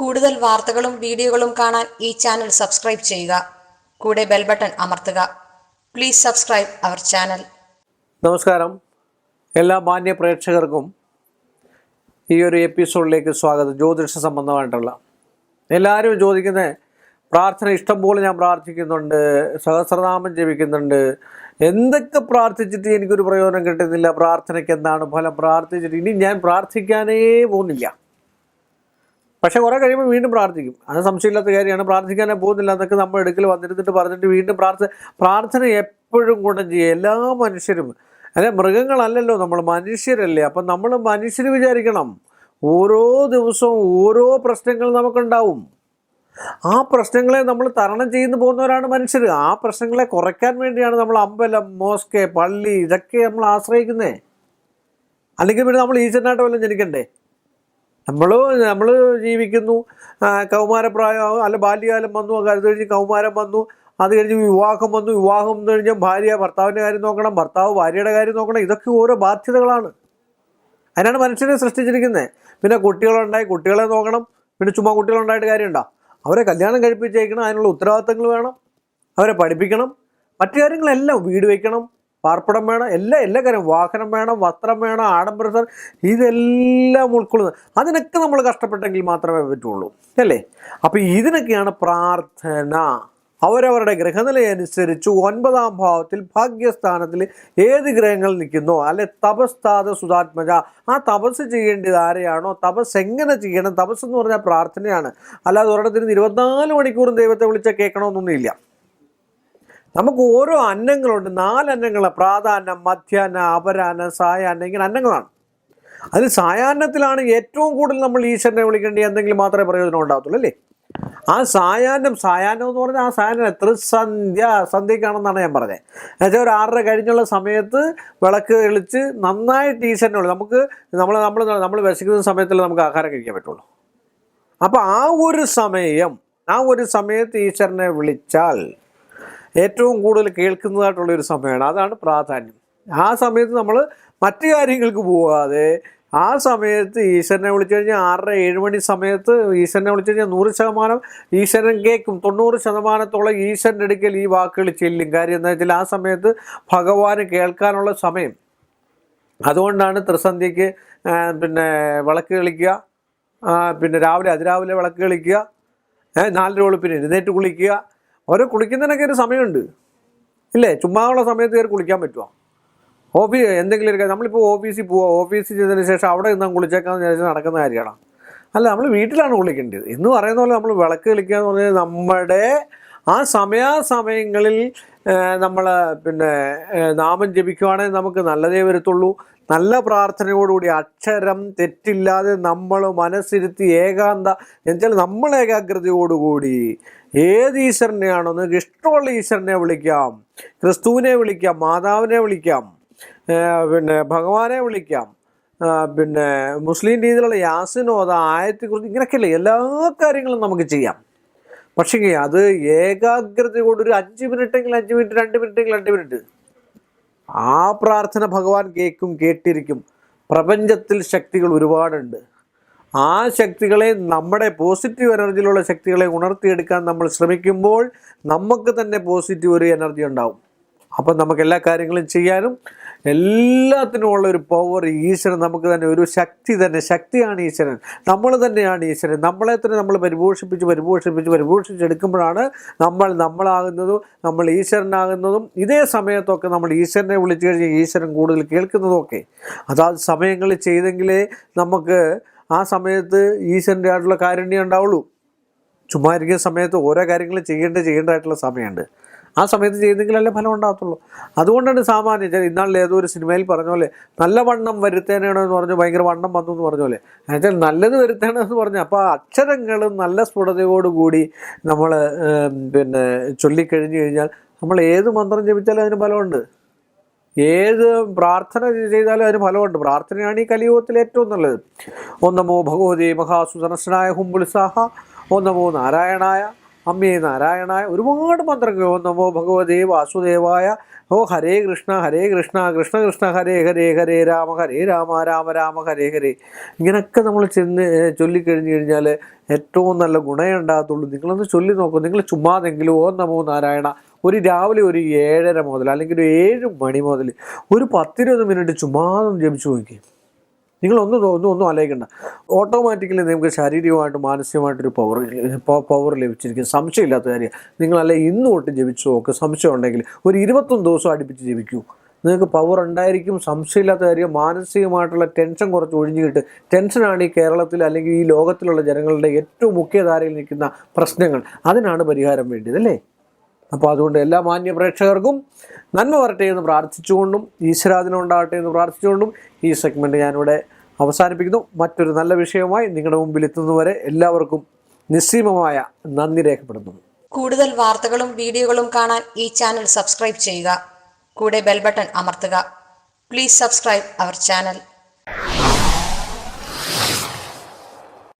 കൂടുതൽ വാർത്തകളും വീഡിയോകളും കാണാൻ ഈ ചാനൽ സബ്സ്ക്രൈബ് ചെയ്യുക. കൂടെ ബെൽ ബട്ടൺ അമർത്തുക. Please subscribe our channel. നമസ്കാരം. എല്ലാ മാന്യ പ്രേക്ഷകർക്കും ഈ ഒരു എപ്പിസോഡിലേക്ക് സ്വാഗതം. ജ്യോതിഷ സംബന്ധമായിട്ടുള്ള. എല്ലാവരും ചോദിക്കുന്ന പ്രാർത്ഥന ഇഷ്ടം പോലെ ഞാൻ പ്രാർത്ഥിക്കുന്നുണ്ട് സഹസ്രനാമം ജപിക്കുന്നുണ്ട്. എന്തൊക്കെ പ്രാർത്ഥിച്ചിട്ട് എനിക്കൊരു പ്രയോജനം കിട്ടുന്നില്ല? പ്രാർത്ഥനയ്ക്ക് എന്താണ് ഫലം? പ്രാർത്ഥിച്ചിട്ട് ഇനി ഞാൻ പ്രാർത്ഥിക്കാനേ പോകുന്നില്ല. പക്ഷെ കുറെ കഴിയുമ്പോൾ വീണ്ടും പ്രാർത്ഥിക്കും. അത് സംശയമില്ലാത്ത കാര്യമാണ്. പ്രാർത്ഥിക്കാനേ പോകുന്നില്ല. എന്നൊക്കെ നമ്മൾ എടുക്കൽ വന്നിരുന്നിട്ട് പറഞ്ഞിട്ട് വീണ്ടും പ്രാർത്ഥന പ്രാർത്ഥന എപ്പോഴും ഗുണം ചെയ്യുക. എല്ലാ മനുഷ്യരും. അല്ലെ മൃഗങ്ങളല്ലല്ലോ നമ്മൾ മനുഷ്യരല്ലേ. അപ്പം നമ്മൾ മനുഷ്യർ വിചാരിക്കണം. ഓരോ ദിവസവും ഓരോ പ്രശ്നങ്ങൾ നമുക്കുണ്ടാവും. ആ പ്രശ്നങ്ങളെ നമ്മൾ തരണം ചെയ്യുന്നു പോകുന്നവരാണ് മനുഷ്യർ. ആ പ്രശ്നങ്ങളെ കുറയ്ക്കാൻ വേണ്ടിയാണ് നമ്മൾ അമ്പലം മോസ്കെ പള്ളി ഇതൊക്കെ നമ്മൾ ആശ്രയിക്കുന്നത് അല്ലെങ്കിൽ പിന്നെ നമ്മൾ ഈശ്വരനായിട്ട് വല്ലതും ജനിക്കണ്ടേ? നമ്മൾ നമ്മൾ ജീവിക്കുന്നു. കൗമാരപ്രായം അല്ല ബാല്യകാലം വന്നു അത് കഴിഞ്ഞ് കൗമാരം വന്നു. അത് കഴിഞ്ഞ് വിവാഹം വന്നു. വിവാഹം എന്ന് കഴിഞ്ഞാൽ ഭാര്യ ഭർത്താവിന്റെ കാര്യം നോക്കണം ഭർത്താവ് ഭാര്യയുടെ കാര്യം നോക്കണം. ഇതൊക്കെ ഓരോ ബാധ്യതകളാണ്. അതിനാണ് മനുഷ്യനെ സൃഷ്ടിച്ചിരിക്കുന്നത് പിന്നെ കുട്ടികളുണ്ടായി കുട്ടികളെ നോക്കണം. പിന്നെ ചുമ്മാ കുട്ടികളുണ്ടായിട്ട് കാര്യമുണ്ടോ? അവരെ കല്യാണം കഴിപ്പിച്ചേക്കണം. അതിനുള്ള ഉത്തരവാദിത്തങ്ങൾ വേണം. അവരെ പഠിപ്പിക്കണം. മറ്റു കാര്യങ്ങളെല്ലാം വീട് വയ്ക്കണം. പാർപ്പിടം വേണം എല്ലാ എല്ലാ കാര്യം വാഹനം വേണം വസ്ത്രം വേണം ആഡംബരം ഇതെല്ലാം ഉൾക്കൊള്ളുന്നത് അതിനൊക്കെ നമ്മൾ കഷ്ടപ്പെട്ടെങ്കിൽ മാത്രമേ പറ്റുള്ളൂ അല്ലേ? അപ്പോൾ ഇതിനൊക്കെയാണ് പ്രാർത്ഥന. അവരവരുടെ ഗ്രഹനിലയനുസരിച്ച് ഒൻപതാം ഭാവത്തിൽ ഭാഗ്യസ്ഥാനത്തിൽ ഏത് ഗ്രഹങ്ങൾ നിൽക്കുന്നോ? അല്ലെ തപസ്താത സുതാത്മജ. ആ തപസ് ചെയ്യേണ്ടത് ആരെയാണോ? തപസ് എങ്ങനെ ചെയ്യണം? തപസ് എന്ന് പറഞ്ഞാൽ പ്രാർത്ഥനയാണ്. അല്ലാതെ ഒരിടത്തിന് ഇരുപത്തിനാല് മണിക്കൂറും ദൈവത്തെ വിളിച്ചാൽ കേൾക്കണമെന്നൊന്നുമില്ല. നമുക്ക് ഓരോ അന്നങ്ങളുണ്ട്. നാല് അന്നങ്ങൾ പ്രാധാന്യം മധ്യാഹ്ന അപരാഹ്നം സായാഹ്നം ഇങ്ങനെ അന്നങ്ങളാണ്. അതിൽ സായാഹ്നത്തിലാണ് ഏറ്റവും കൂടുതൽ നമ്മൾ ഈശ്വരനെ വിളിക്കേണ്ടി എന്തെങ്കിലും മാത്രമേ പ്രയോജനം ഉണ്ടാകത്തുള്ളൂ അല്ലേ? ആ സായാഹ്നം സായാഹ്നം എന്ന് പറഞ്ഞാൽ ആ സായാഹ്നം ത്രിസന്ധ്യ സന്ധ്യക്കാണെന്നാണ് ഞാൻ പറഞ്ഞത്. എന്നുവെച്ചാൽ ഒരു ആറര കഴിഞ്ഞുള്ള സമയത്ത് വിളക്ക് തെളിച്ച് നന്നായിട്ട് ഈശ്വരനെ വിളി. നമുക്ക് നമ്മൾ നമ്മൾ നമ്മൾ വിശക്കുന്ന സമയത്തല്ലേ നമുക്ക് ആഹാരം കഴിക്കാൻ പറ്റുള്ളൂ. അപ്പോൾ ആ ഒരു സമയം ആ ഒരു സമയത്ത് ഈശ്വരനെ വിളിച്ചാൽ ഏറ്റവും കൂടുതൽ കേൾക്കുന്നതായിട്ടുള്ള ഒരു സമയമാണ്. അതാണ് പ്രാധാന്യം. ആ സമയത്ത് നമ്മൾ മറ്റു കാര്യങ്ങൾക്ക് പോകാതെ ആ സമയത്ത് ഈശ്വരനെ വിളിച്ചു കഴിഞ്ഞാൽ ആറര ഏഴ് മണി സമയത്ത് ഈശ്വരനെ വിളിച്ചു കഴിഞ്ഞാൽ നൂറ് ശതമാനം ഈശ്വരൻ കേൾക്കും. തൊണ്ണൂറ് ശതമാനത്തോളം ഈശ്വരന്റെ അടുക്കൽ ഈ വാക്കുകൾ ചെല്ലും. കാര്യം എന്താ വെച്ചാൽ ആ സമയത്ത് ഭഗവാന് കേൾക്കാനുള്ള സമയം. അതുകൊണ്ടാണ് ത്രിസന്ധ്യയ്ക്ക് പിന്നെ വിളക്ക് കളിക്കുക പിന്നെ രാവിലെ അതിരാവിലെ വിളക്ക് കളിക്കുക നാലര വെളുപ്പിന് എഴുന്നേറ്റ് കുളിക്കുക ഓരോ കുളിക്കുന്നതിനൊക്കെ ഒരു സമയമുണ്ട്. ഇല്ലേ? ചുമ്മാവുള്ള സമയത്ത് കയറി കുളിക്കാൻ പറ്റുമോ ഓഫീസ് എന്തെങ്കിലും ഒരു നമ്മളിപ്പോൾ ഓഫീസിൽ പോവുക ഓഫീസിൽ ചെയ്തതിന് ശേഷം അവിടെ നിന്ന് കുളിച്ചേക്കാന്ന് വിചാരിച്ച് നടക്കുന്ന കാര്യമാണ്. അല്ല നമ്മൾ വീട്ടിലാണ് കുളിക്കേണ്ടത്. എന്ന് പറയുന്ന പോലെ നമ്മൾ വിളക്ക് കളിക്കുക എന്ന് പറഞ്ഞാൽ നമ്മുടെ ആ സമയാസമയങ്ങളിൽ നമ്മൾ പിന്നെ നാമം ജപിക്കുവാണെങ്കിൽ നമുക്ക് നല്ലതേ വരത്തുള്ളൂ. നല്ല പ്രാർത്ഥനയോടുകൂടി അക്ഷരം തെറ്റില്ലാതെ നമ്മൾ മനസ്സിരുത്തി ഏകാന്ത എന്നുവെച്ചാൽ നമ്മൾ ഏകാഗ്രതയോടുകൂടി ഏത് ഈശ്വരനെയാണോ നിങ്ങൾക്ക് ഇഷ്ടമുള്ള ഈശ്വരനെ വിളിക്കാം. ക്രിസ്തുവിനെ വിളിക്കാം മാതാവിനെ വിളിക്കാം പിന്നെ ഭഗവാനെ വിളിക്കാം. പിന്നെ മുസ്ലിം രീതിയിലുള്ള യാസിനോദ ആയത്തെക്കുറിച്ച് ഇങ്ങനെയൊക്കെയല്ലേ എല്ലാ കാര്യങ്ങളും നമുക്ക് ചെയ്യാം. പക്ഷേ അത് ഏകാഗ്രതയോട് ഒരു അഞ്ച് മിനിറ്റെങ്കിൽ അഞ്ച് മിനിറ്റ് രണ്ട് മിനിറ്റെങ്കിൽ രണ്ട് മിനിറ്റ്. ആ പ്രാർത്ഥന ഭഗവാൻ കേൾക്കും കേട്ടിരിക്കും. പ്രപഞ്ചത്തിൽ ശക്തികൾ ഒരുപാടുണ്ട്. ആ ശക്തികളെ നമ്മുടെ പോസിറ്റീവ് എനർജിയിലുള്ള ശക്തികളെ ഉണർത്തിയെടുക്കാൻ നമ്മൾ ശ്രമിക്കുമ്പോൾ നമുക്ക് തന്നെ പോസിറ്റീവ് ഒരു എനർജി ഉണ്ടാവും. അപ്പം നമുക്ക് എല്ലാ കാര്യങ്ങളും ചെയ്യാനും എല്ലാത്തിനും ഉള്ള ഒരു പവർ ഈശ്വരൻ നമുക്ക് തന്നെ ഒരു ശക്തി തന്നെ ശക്തിയാണ് ഈശ്വരൻ. നമ്മൾ തന്നെയാണ് ഈശ്വരൻ. നമ്മളെ തന്നെ നമ്മൾ പരിപോഷിപ്പിച്ച് പരിപോഷിപ്പിച്ച് പരിപോഷിച്ചെടുക്കുമ്പോഴാണ് നമ്മൾ നമ്മളാകുന്നതും നമ്മൾ ഈശ്വരനാകുന്നതും ഇതേ സമയത്തൊക്കെ നമ്മൾ ഈശ്വരനെ വിളിച്ചു കഴിഞ്ഞാൽ ഈശ്വരൻ കൂടുതൽ കേൾക്കുന്നതും ഒക്കെ അതാത് സമയങ്ങളിൽ ചെയ്തെങ്കിലേ നമുക്ക് ആ സമയത്ത് ഈശ്വരന്റെ ആയിട്ടുള്ള കാരുണ്യം ഉണ്ടാവുള്ളൂ. ചുമ്മാ ഇരിക്കുന്ന സമയത്ത് ഓരോ കാര്യങ്ങളും ചെയ്യേണ്ട ചെയ്യേണ്ടതായിട്ടുള്ള സമയമുണ്ട്. ആ സമയത്ത് ചെയ്തെങ്കിലല്ലേ ഫലം ഉണ്ടാകത്തുള്ളൂ. അതുകൊണ്ടാണ് സാമാന്യം ഞാൻ ഇന്നാളിൽ ഏതോ ഒരു സിനിമയിൽ പറഞ്ഞ പോലെ നല്ല വണ്ണം വരുത്തേനാണോ എന്ന് പറഞ്ഞു ഭയങ്കര വണ്ണം വന്നു എന്ന് പറഞ്ഞ പോലെ. എന്നുവെച്ചാൽ നല്ലത് വരുത്തേണമെന്ന് പറഞ്ഞു. അപ്പോൾ അക്ഷരങ്ങൾ നല്ല സ്ഫുടതയോടുകൂടി നമ്മൾ പിന്നെ ചൊല്ലിക്കഴിഞ്ഞു കഴിഞ്ഞാൽ നമ്മൾ ഏത് മന്ത്രം ജപിച്ചാലും അതിന് ഫലമുണ്ട്. ഏത് പ്രാർത്ഥന ചെയ്താലും അതിന് ഫലമുണ്ട്. പ്രാർത്ഥനയാണ് ഈ കലിയുഗത്തിൽ ഏറ്റവും നല്ലത്. ഒന്നമോ ഭഗവതി മഹാസുദർശനായ ഹുംബുൽസാഹ ഒന്നമോ നാരായണായ അമ്മേ നാരായണായ ഒരുപാട് മന്ത്രങ്ങൾ ഓം നമോ ഭഗവതേ വാസുദേവായ ഓ ഹരേ കൃഷ്ണ ഹരേ കൃഷ്ണ കൃഷ്ണ കൃഷ്ണ ഹരേ ഹരേ ഹരേ രാമ ഹരേ രാമ രാമ രാമ ഹരേ ഹരേ. ഇങ്ങനെയൊക്കെ നമ്മൾ ചെന്ന് ചൊല്ലിക്കഴിഞ്ഞ് കഴിഞ്ഞാൽ ഏറ്റവും നല്ല ഗുണമേ ഉണ്ടാകത്തുള്ളൂ. നിങ്ങളൊന്ന് ചൊല്ലി നോക്കൂ. നിങ്ങൾ ചുമ്മാതെങ്കിലും ഓ നമോ നാരായണ ഒരു രാവിലെ ഒരു ഏഴര മുതൽ അല്ലെങ്കിൽ ഒരു ഏഴ് മണി മുതൽ ഒരു പത്തിരുപത് മിനിറ്റ് ചുമ്മാതൊന്ന് ജപിച്ചു നോക്കി നിങ്ങളൊന്നും ഒന്നും ഒന്നും ആലോചിക്കണ്ട. ഓട്ടോമാറ്റിക്കലി നിങ്ങൾക്ക് ശാരീരികമായിട്ട് മാനസികമായിട്ടൊരു പവർ പവർ ലഭിച്ചിരിക്കും. സംശയമില്ലാത്ത കാര്യം നിങ്ങളല്ലേ ഇന്ന് തൊട്ട് ജപിച്ചു നോക്ക്. സംശയം ഉണ്ടെങ്കിൽ ഒരു ഇരുപത്തൊന്ന് ദിവസം അടുപ്പിച്ച് ജപിക്കൂ. നിങ്ങൾക്ക് പവർ ഉണ്ടായിരിക്കും. സംശയമില്ലാത്ത കാര്യം മാനസികമായിട്ടുള്ള ടെൻഷൻ കുറച്ച് ഒഴിഞ്ഞു കിട്ടും ടെൻഷനാണ് ഈ കേരളത്തിൽ അല്ലെങ്കിൽ ഈ ലോകത്തിലുള്ള ജനങ്ങളുടെ ഏറ്റവും മുഖ്യധാരയിൽ നിൽക്കുന്ന പ്രശ്നങ്ങൾ. അതിനാണ് പരിഹാരം വേണ്ടിയത് അല്ലേ? അപ്പോൾ അതുകൊണ്ട് എല്ലാ മാന്യ പ്രേക്ഷകർക്കും നന്മ വരട്ടെ എന്ന് പ്രാർത്ഥിച്ചുകൊണ്ടും ഈശ്വരാദിനം ഉണ്ടാകട്ടെ എന്ന് പ്രാർത്ഥിച്ചുകൊണ്ടും ഈ സെഗ്മെന്റ് ഞാനിവിടെ അവസാനിപ്പിക്കുന്നു. മറ്റൊരു നല്ല വിഷയവുമായി നിങ്ങളുടെ മുമ്പിൽ എത്തുന്നതുവരെ എല്ലാവർക്കും നിസ്സീമമായ നന്ദി രേഖപ്പെടുന്നു കൂടുതൽ വാർത്തകളും വീഡിയോകളും കാണാൻ ഈ ചാനൽ സബ്സ്ക്രൈബ് ചെയ്യുക. കൂടെ ബെൽബട്ടൺ അമർത്തുക. Please subscribe our channel